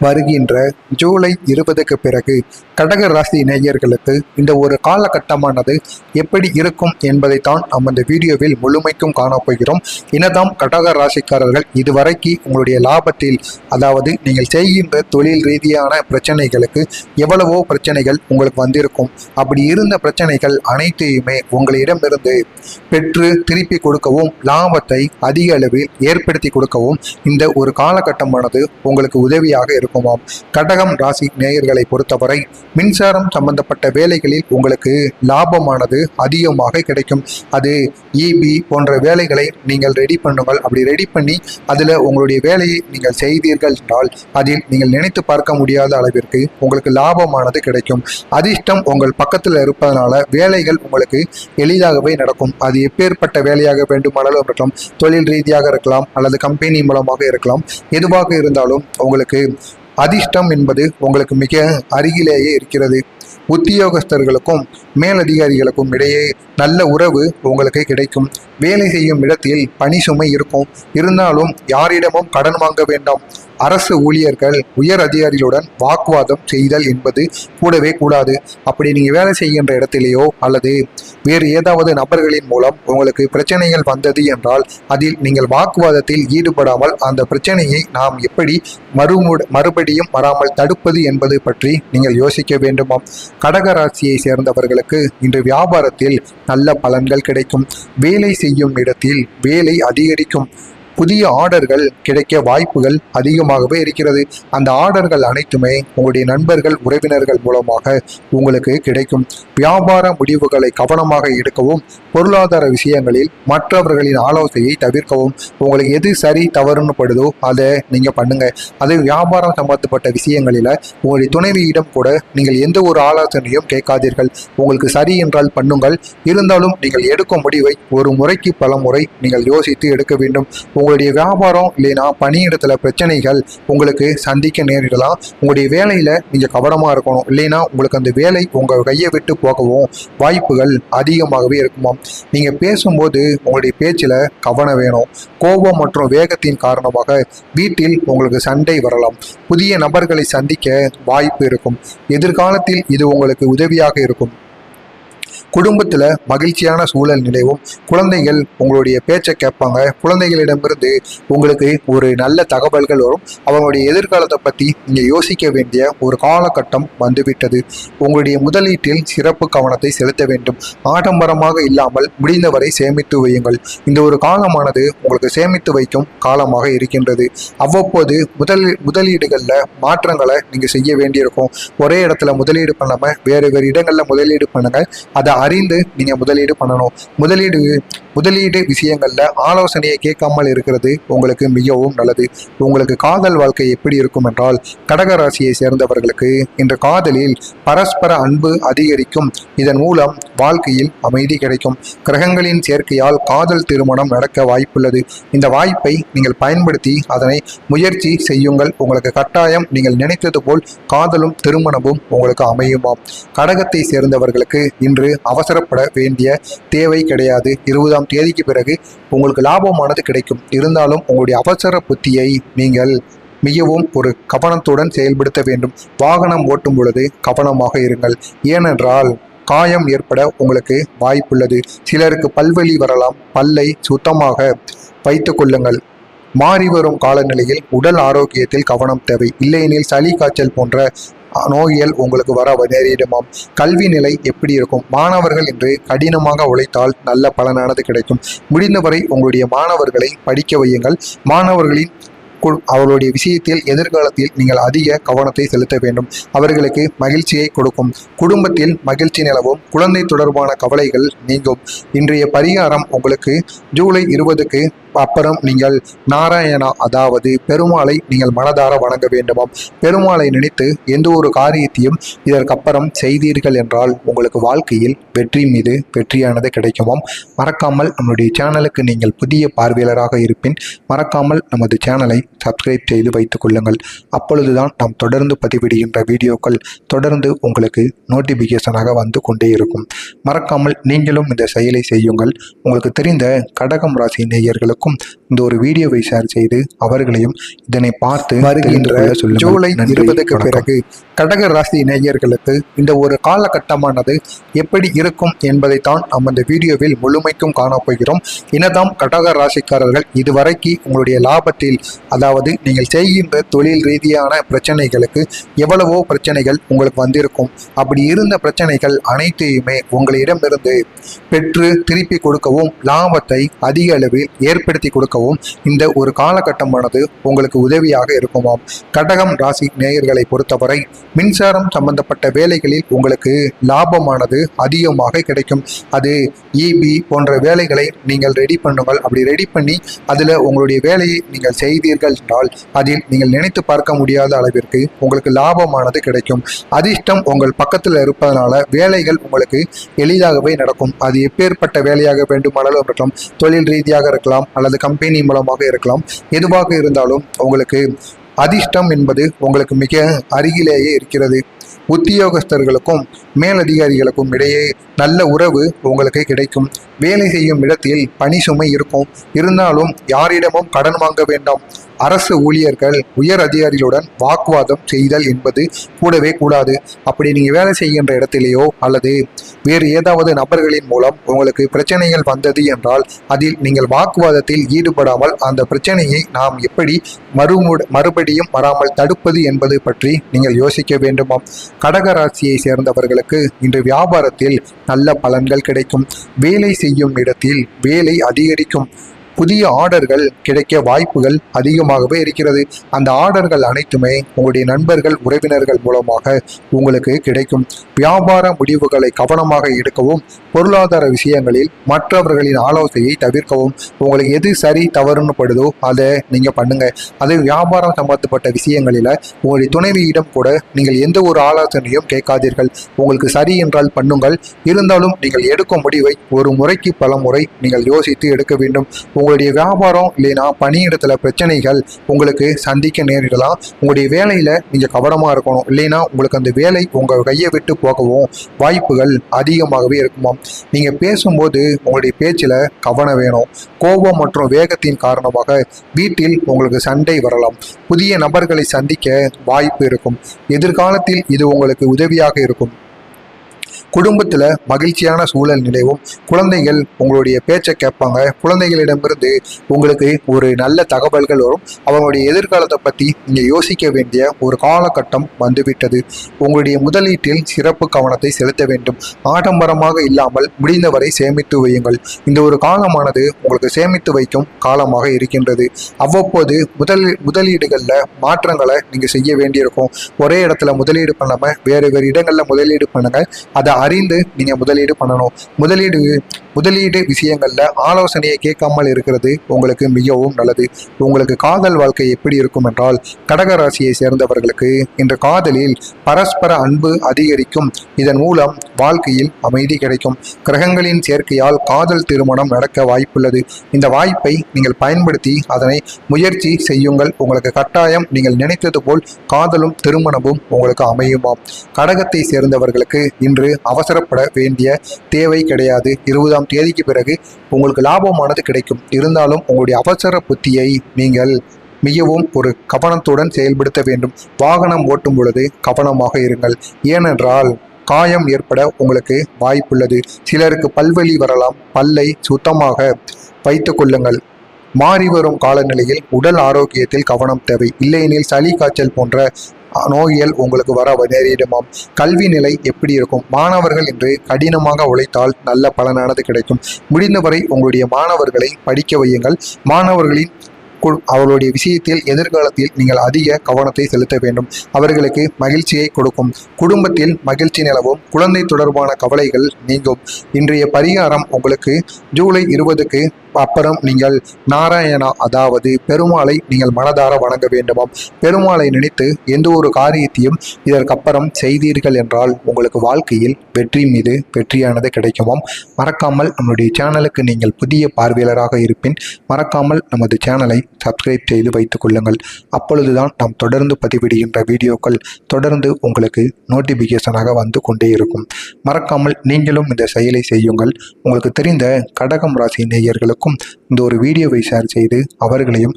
வருகின்ற ஜூலை இருபதுக்கு பிறகு கடக ராசி நேயர்களுக்கு இந்த ஒரு காலகட்டமானது எப்படி இருக்கும் என்பதைத்தான் நம்ம இந்த வீடியோவில் முழுமைக்கும் காணப்போகிறோம் இனதாம் கடக ராசிக்காரர்கள் இதுவரைக்கு உங்களுடைய லாபத்தில் அதாவது நீங்கள் செய்கின்ற தொழில் ரீதியான பிரச்சனைகளுக்கு எவ்வளவோ பிரச்சனைகள் உங்களுக்கு வந்திருக்கும். அப்படி இருந்த பிரச்சனைகள் அனைத்தையுமே உங்களிடமிருந்து பெற்று திருப்பி கொடுக்கவும் லாபத்தை அதிக அளவில் ஏற்படுத்தி கொடுக்கவும் இந்த ஒரு காலகட்டமானது உங்களுக்கு உதவியாக இருக்கும். இருக்குமாம் கடகம் ராசி நேயர்களை பொறுத்தவரை மின்சாரம் சம்பந்தப்பட்ட வேலைகளில் உங்களுக்கு லாபமானது அதிகமாக கிடைக்கும். அது இபி போன்ற வேலைகளை நீங்கள் ரெடி பண்ணுங்கள். அப்படி ரெடி பண்ணி அதில் உங்களுடைய வேலையை நீங்கள் செய்தீர்கள் என்றால் அதில் நீங்கள் நினைத்து பார்க்க முடியாத அளவிற்கு உங்களுக்கு லாபமானது கிடைக்கும். அதிர்ஷ்டம் உங்கள் பக்கத்தில் இருப்பதனால வேலைகள் உங்களுக்கு எளிதாகவே நடக்கும். அது எப்பேற்பட்ட வேலையாக வேண்டுமானாலும் இருக்கலாம். தொழில் ரீதியாக இருக்கலாம். அல்லது கம்பெனி மூலமாக இருக்கலாம். எதுவாக இருந்தாலும் உங்களுக்கு அதிர்ஷ்டம் என்பது உங்களுக்கு மிக அருகிலேயே இருக்கிறது. உத்தியோகஸ்தர்களுக்கும் மேலதிகாரிகளுக்கும் இடையே நல்ல உறவு உங்களுக்கு கிடைக்கும். வேலை செய்யும் இடத்தில் பணி சுமை இருக்கும். இருந்தாலும் யாரிடமும் கடன் வாங்க வேண்டாம். அரசு ஊழியர்கள் உயர் அதிகாரிகளுடன் வாக்குவாதம் செய்தல் என்பது கூடவே கூடாது. அப்படி நீங்கள் வேலை செய்கின்ற இடத்திலேயோ அல்லது வேறு ஏதாவது நபர்களின் மூலம் உங்களுக்கு பிரச்சனைகள் வந்தது என்றால் அதில் நீங்கள் வாக்குவாதத்தில் ஈடுபடாமல் அந்த பிரச்சனையை நாம் எப்படி மறுமுட மறுபடியும் வராமல் தடுப்பது என்பது பற்றி நீங்கள் யோசிக்க வேண்டுமாம். கடகராசியை சேர்ந்தவர்களுக்கு இன்று வியாபாரத்தில் நல்ல பலன்கள் கிடைக்கும். வேலை செய்யும் இடத்தில் வேலை அதிகரிக்கும். புதிய ஆர்டர்கள் கிடைக்க வாய்ப்புகள் அதிகமாகவே இருக்கிறது. அந்த ஆர்டர்கள் அனைத்துமே உங்களுடைய நண்பர்கள் உறவினர்கள் மூலமாக உங்களுக்கு கிடைக்கும். வியாபார முடிவுகளை கவனமாக எடுக்கவும் பொருளாதார விஷயங்களில் மற்றவர்களின் ஆலோசனையை தவிர்க்கவும் உங்களுக்கு எது சரி தவறுன்னு படுதோ அதை நீங்கள் பண்ணுங்க. அது வியாபாரம் சம்பந்தப்பட்ட விஷயங்களில் உங்களுடைய துணைவியிடம் கூட நீங்கள் எந்த ஒரு ஆலோசனையும் கேட்காதீர்கள். உங்களுக்கு சரி என்றால் பண்ணுங்கள். இருந்தாலும் நீங்கள் எடுக்கும் முடிவை ஒரு முறைக்கு பல முறை நீங்கள் யோசித்து எடுக்க வேண்டும். உங்களுடைய வியாபாரம் இல்லைன்னா பணியிடத்துல பிரச்சனைகள் உங்களுக்கு சந்திக்க நேரிடலாம். உங்களுடைய வேலையில நீங்க கவனமா இருக்கணும். இல்லைன்னா உங்களுக்கு அந்த வேலை உங்க கையை விட்டு போகவும் வாய்ப்புகள் அதிகமாகவே இருக்குமாம். நீங்க பேசும்போது உங்களுடைய பேச்சில் கவனம் வேணும். கோபம் மற்றும் வேகத்தின் காரணமாக வீட்டில் உங்களுக்கு சண்டை வரலாம். புதிய நபர்களை சந்திக்க வாய்ப்பு இருக்கும். எதிர்காலத்தில் இது உங்களுக்கு உதவியாக இருக்கும். குடும்பத்தில் மகிழ்ச்சியான சூழல் நிலவும். குழந்தைகள் உங்களுடைய பேச்சை கேட்பாங்க. குழந்தைகளிடமிருந்து உங்களுக்கு ஒரு நல்ல தகவல்கள் வரும். அவங்களுடைய எதிர்காலத்தை பற்றி நீங்கள் யோசிக்க வேண்டிய ஒரு காலகட்டம் வந்துவிட்டது. உங்களுடைய முதலீட்டில் சிறப்பு கவனத்தை செலுத்த வேண்டும். ஆடம்பரமாக இல்லாமல் முடிந்தவரை சேமித்து வையுங்கள். இந்த ஒரு காலமானது உங்களுக்கு சேமித்து வைக்கும் காலமாக இருக்கின்றது. அவ்வப்போது முதல் முதலீடுகளில் மாற்றங்களை நீங்கள் செய்ய வேண்டியிருக்கும். ஒரே இடத்துல முதலீடு பண்ணாமல் வேறு வேறு இடங்களில் முதலீடு பண்ணுங்கள் அதை அறிந்து நீங்கள் முதலீடு பண்ணணும். முதலீடு முதலீடு விஷயங்களில் ஆலோசனையை கேட்காமல் இருக்கிறது உங்களுக்கு மிகவும் நல்லது. உங்களுக்கு காதல் வாழ்க்கை எப்படி இருக்கும் என்றால் கடகராசியை சேர்ந்தவர்களுக்கு இந்த காதலில் பரஸ்பர அன்பு அதிகரிக்கும். இதன் மூலம் வாழ்க்கையில் அமைதி கிடைக்கும். கிரகங்களின் சேர்க்கையால் காதல் திருமணம் நடக்க வாய்ப்புள்ளது. இந்த வாய்ப்பை நீங்கள் பயன்படுத்தி அதனை முயற்சி செய்யுங்கள். உங்களுக்கு கட்டாயம் நீங்கள் நினைத்தது போல் காதலும் திருமணமும் உங்களுக்கு அமையுமாம். கடகத்தை சேர்ந்தவர்களுக்கு இன்று அவசரப்பட வேண்டிய தேவை கிடையாது. இருபதாம் தேதிக்கு பிறகு உங்களுக்கு லாபமானது கிடைக்கும். இருந்தாலும் உங்களுடைய அவசர புத்தியை நீங்கள் மிகவும் ஒரு கவனத்துடன் செயல்படுத்த வேண்டும். வாகனம் ஓட்டும் பொழுது கவனமாக இருங்கள். ஏனென்றால் காயம் ஏற்பட உங்களுக்கு வாய்ப்புள்ளது. சிலருக்கு பல்வலி வரலாம். பல்லை சுத்தமாக வைத்து கொள்ளுங்கள். மாறி வரும் காலநிலையில் உடல் ஆரோக்கியத்தில் கவனம் தேவை. இல்லையெனில் சளி காய்ச்சல் போன்ற நோய்கள் உங்களுக்கு வர நேரிடுமாம். கல்வி நிலை எப்படி இருக்கும்? மாணவர்கள் என்று கடினமாக உழைத்தால் நல்ல பலனானது கிடைக்கும். முடிந்தவரை உங்களுடைய மாணவர்களை படிக்க வையுங்கள். மாணவர்களின் கு- அவர்களுடைய விஷயத்தில் எதிர்காலத்தில் நீங்கள் அதிக கவனத்தை செலுத்த வேண்டும். அவர்களுக்கு மகிழ்ச்சியை கொடுக்கும். குடும்பத்தில் மகிழ்ச்சி நிலவும். குழந்தை தொடர்பான கவலைகள் நீங்கும். இன்றைய பரிகாரம் உங்களுக்கு ஜூலை இருபதுக்கு அப்புறம் நீங்கள் நாராயணா அதாவது பெருமாளை நீங்கள் மனதார வணங்க வேண்டுமாம். பெருமாளை நினைத்து எந்த ஒரு காரியத்தையும் இதற்கப்புறம் செய்தீர்கள் என்றால் உங்களுக்கு வாழ்க்கையில் வெற்றி மீது வெற்றியானது கிடைக்குமாம். மறக்காமல் நம்முடைய சேனலுக்கு நீங்கள் புதிய பார்வையாளராக இருப்பின் மறக்காமல் நமது சேனலை சப்ஸ்கிரைப் செய்து வைத்துக் கொள்ளுங்கள். அப்பொழுதுதான் நாம் தொடர்ந்து பதிவிடுகின்ற வீடியோக்கள் தொடர்ந்து உங்களுக்கு நோட்டிபிகேஷனாக வந்து கொண்டே இருக்கும். மறக்காமல் நீங்களும் இந்த செயலை செய்யுங்கள். உங்களுக்கு தெரிந்த கடகம் ராசி நேயர்களுக்கு நண்பர்களுக்கும் இந்த ஒரு வீடியோவை ஷேர் செய்து அவர்களையும் இதனை பார்த்து வருகின்ற. ஜூலை இருபதுக்கு. பிறகு கடக ராசி நேயர்களுக்கு இந்த ஒரு காலகட்டமானது எப்படி இருக்கும் என்பதைத்தான் நம்ம இந்த வீடியோவில் முழுமைக்கும் காணப்போகிறோம் இனதாம் கடக ராசிக்காரர்கள் இதுவரைக்கு உங்களுடைய லாபத்தில் அதாவது நீங்கள் செய்கின்ற தொழில் ரீதியான பிரச்சனைகளுக்கு எவ்வளவோ பிரச்சனைகள் உங்களுக்கு வந்திருக்கும் அப்படி இருந்த பிரச்சனைகள் அனைத்தையுமே உங்களிடமிருந்து பெற்று திருப்பி கொடுக்கவும் லாபத்தை அதிக அளவில் ஏற்படுத்தி கொடுக்கவும் இந்த ஒரு காலகட்டமானது உங்களுக்கு உதவியாக இருக்குமாம். கடகம் ராசி நேயர்களை பொறுத்தவரை மின்சாரம் சம்பந்தப்பட்ட வேலைகளில் உங்களுக்கு லாபமானது அதிகமாக கிடைக்கும். அது இபி போன்ற வேலைகளை நீங்கள் ரெடி பண்ணுங்கள். அப்படி ரெடி பண்ணி அதில் உங்களுடைய வேலையை நீங்கள் செய்தீர்கள் என்றால் அதில் நீங்கள் நினைத்து பார்க்க முடியாத அளவிற்கு உங்களுக்கு லாபமானது கிடைக்கும். அதிர்ஷ்டம் உங்கள் பக்கத்தில் இருப்பதனால வேலைகள் உங்களுக்கு எளிதாகவே நடக்கும். அது எப்பேற்பட்ட வேலையாக வேண்டுமானாலும் இருக்கலாம். தொழில் ரீதியாக இருக்கலாம். அல்லது கம்பெனி மூலமாக இருக்கலாம். எதுவாக இருந்தாலும் உங்களுக்கு அதிர்ஷ்டம் என்பது உங்களுக்கு மிக அருகிலேயே இருக்கிறது. உத்தியோகஸ்தர்களுக்கும் மேலதிகாரிகளுக்கும் இடையே நல்ல உறவு உங்களுக்கு கிடைக்கும். வேலை செய்யும் இடத்தில் பணி சுமை இருக்கும். இருந்தாலும் யாரிடமும் கடன் வாங்க வேண்டாம். அரசு ஊழியர்கள் உயர் அதிகாரிகளுடன் வாக்குவாதம் செய்தல் என்பது கூடவே கூடாது. அப்படி நீங்கள் வேலை செய்கின்ற இடத்திலேயோ அல்லது வேறு ஏதாவது நபர்களின் மூலம் உங்களுக்கு பிரச்சனைகள் வந்தது என்றால் அதில் நீங்கள் வாக்குவாதத்தில் ஈடுபடாமல் அந்த பிரச்சனையை நாம் எப்படி மறுமுட மறுபடியும் வராமல் தடுப்பது என்பது பற்றி நீங்கள் யோசிக்க வேண்டுமாம். கடகராசியை சேர்ந்தவர்களுக்கு இன்று வியாபாரத்தில் நல்ல பலன்கள் கிடைக்கும். வேலை செய்யும் இடத்தில் வேலை அதிகரிக்கும். புதிய ஆர்டர்கள் கிடைக்க வாய்ப்புகள் அதிகமாகவே இருக்கிறது. அந்த ஆர்டர்கள் அனைத்துமே உங்களுடைய நண்பர்கள் உறவினர்கள் மூலமாக உங்களுக்கு கிடைக்கும். வியாபார முடிவுகளை கவனமாக எடுக்கவும் பொருளாதார விஷயங்களில் மற்றவர்களின் ஆலோசனையை தவிர்க்கவும் உங்களுக்கு எது சரி தவறுன்னு படுதோ அதை நீங்கள் பண்ணுங்க. அது வியாபாரம் சம்பந்தப்பட்ட விஷயங்களில் உங்களுடைய துணைவியிடம் கூட நீங்கள் எந்த ஒரு ஆலோசனையும் கேட்காதீர்கள். உங்களுக்கு சரி என்றால் பண்ணுங்கள். இருந்தாலும் நீங்கள் எடுக்கும் முடிவை ஒரு முறைக்கு பல முறை நீங்கள் யோசித்து எடுக்க வேண்டும். உங்களுடைய வியாபாரம் இல்லைன்னா பணியிடத்துல பிரச்சனைகள் உங்களுக்கு சந்திக்க நேரிடலாம். உங்களுடைய வேலையில நீங்க கவனமா இருக்கணும். இல்லைன்னா உங்களுக்கு அந்த வேலை உங்க கையை விட்டு போகவும் வாய்ப்புகள் அதிகமாகவே இருக்குமாம். நீங்க பேசும்போது உங்களுடைய பேச்சில் கவனம் வேணும். கோபம் மற்றும் வேகத்தின் காரணமாக வீட்டில் உங்களுக்கு சண்டை வரலாம். புதிய நபர்களை சந்திக்க வாய்ப்பு இருக்கும். எதிர்காலத்தில் இது உங்களுக்கு உதவியாக இருக்கும். குடும்பத்தில் மகிழ்ச்சியான சூழல் நிலவும். குழந்தைகள் உங்களுடைய பேச்சை கேட்பாங்க. குழந்தைகளிடமிருந்து உங்களுக்கு ஒரு நல்ல தகவல்கள் வரும். அவங்களுடைய எதிர்காலத்தை பற்றி நீங்கள் யோசிக்க வேண்டிய ஒரு காலகட்டம் வந்துவிட்டது. உங்களுடைய முதலீட்டில் சிறப்பு கவனத்தை செலுத்த வேண்டும். ஆடம்பரமாக இல்லாமல் முடிந்தவரை சேமித்து வையுங்கள். இந்த ஒரு காலமானது உங்களுக்கு சேமித்து வைக்கும் காலமாக இருக்கின்றது. அவ்வப்போது முதல் முதலீடுகளில் மாற்றங்களை நீங்கள் செய்ய வேண்டியிருக்கும். ஒரே இடத்துல முதலீடு பண்ணாமல் வேறு வேறு இடங்களில் முதலீடு பண்ணுங்கள் அதை அறிந்து நீங்கள் முதலீடு பண்ணணும். முதலீடு முதலீடு விஷயங்களில் ஆலோசனையை கேட்காமல் இருக்கிறது உங்களுக்கு மிகவும் நல்லது. உங்களுக்கு காதல் வாழ்க்கை எப்படி இருக்கும் என்றால் கடக ராசியை சேர்ந்தவர்களுக்கு இந்த காதலில் பரஸ்பர அன்பு அதிகரிக்கும். இதன் மூலம் வாழ்க்கையில் அமைதி கிடைக்கும். கிரகங்களின் சேர்க்கையால் காதல் திருமணம் நடக்க வாய்ப்புள்ளது. இந்த வாய்ப்பை நீங்கள் பயன்படுத்தி அதனை முயற்சி செய்யுங்கள். உங்களுக்கு கட்டாயம் நீங்கள் நினைத்தது போல் காதலும் திருமணமும் உங்களுக்கு அமையுமாம். கடகத்தை சேர்ந்தவர்களுக்கு இன்று அவசரப்பட வேண்டிய தேவை கிடையாது. இருபதாம் தேதிக்கு பிறகு உங்களுக்கு லாபமானது கிடைக்கும். இருந்தாலும் உங்களுடைய அவசர புத்தியை நீங்கள் மிகவும் ஒரு கவனத்துடன் செயல்படுத்த வேண்டும். வாகனம் ஓட்டும் பொழுது கவனமாக இருங்கள். ஏனென்றால் காயம் ஏற்பட உங்களுக்கு வாய்ப்புள்ளது. சிலருக்கு பல்வலி வரலாம். பல்லை சுத்தமாக வைத்து கொள்ளுங்கள். மாறி வரும் காலநிலையில் உடல் ஆரோக்கியத்தில் கவனம் தேவை. இல்லையெனில் சளி காய்ச்சல் போன்ற நோய்கள் உங்களுக்கு வர நேரிடுமாம். கல்வி நிலை எப்படி இருக்கும்? மாணவர்கள் என்று கடினமாக உழைத்தால் நல்ல பலனானது கிடைக்கும். முடிந்தவரை உங்களுடைய மாணவர்களை படிக்க வையுங்கள். மாணவர்களின் கு- அவர்களுடைய விஷயத்தில் எதிர்காலத்தில் நீங்கள் அதிக கவனத்தை செலுத்த வேண்டும். அவர்களுக்கு மகிழ்ச்சியை கொடுக்கும். குடும்பத்தில் மகிழ்ச்சி நிலவும். குழந்தை தொடர்பான கவலைகள் நீங்கும். இன்றைய பரிகாரம் உங்களுக்கு ஜூலை இருபதுக்கு அப்புறம் நீங்கள் நாராயணா அதாவது பெருமாளை நீங்கள் மனதார வணங்க வேண்டுமாம். பெருமாளை நினைத்து எந்த ஒரு காரியத்தையும் இதற்கப்புறம் செய்தீர்கள் என்றால் உங்களுக்கு வாழ்க்கையில் வெற்றி மீது வெற்றியானது கிடைக்குமாம். மறக்காமல் நம்முடைய சேனலுக்கு நீங்கள் புதிய பார்வையாளராக இருப்பின் மறக்காமல் நமது சேனலை சப்ஸ்கிரைப் செய்து வைத்துக் கொள்ளுங்கள். அப்பொழுதுதான் நாம் தொடர்ந்து பதிவிடுகின்ற வீடியோக்கள் தொடர்ந்து உங்களுக்கு நோட்டிபிகேஷனாக வந்து கொண்டே இருக்கும். மறக்காமல் நீங்களும் இந்த செயலை செய்யுங்கள். உங்களுக்கு தெரிந்த கடகம் ராசி நேயர்களுக்கு அனைவருக்கும் இந்த ஒரு வீடியோவை ஷேர் செய்து அவர்களையும்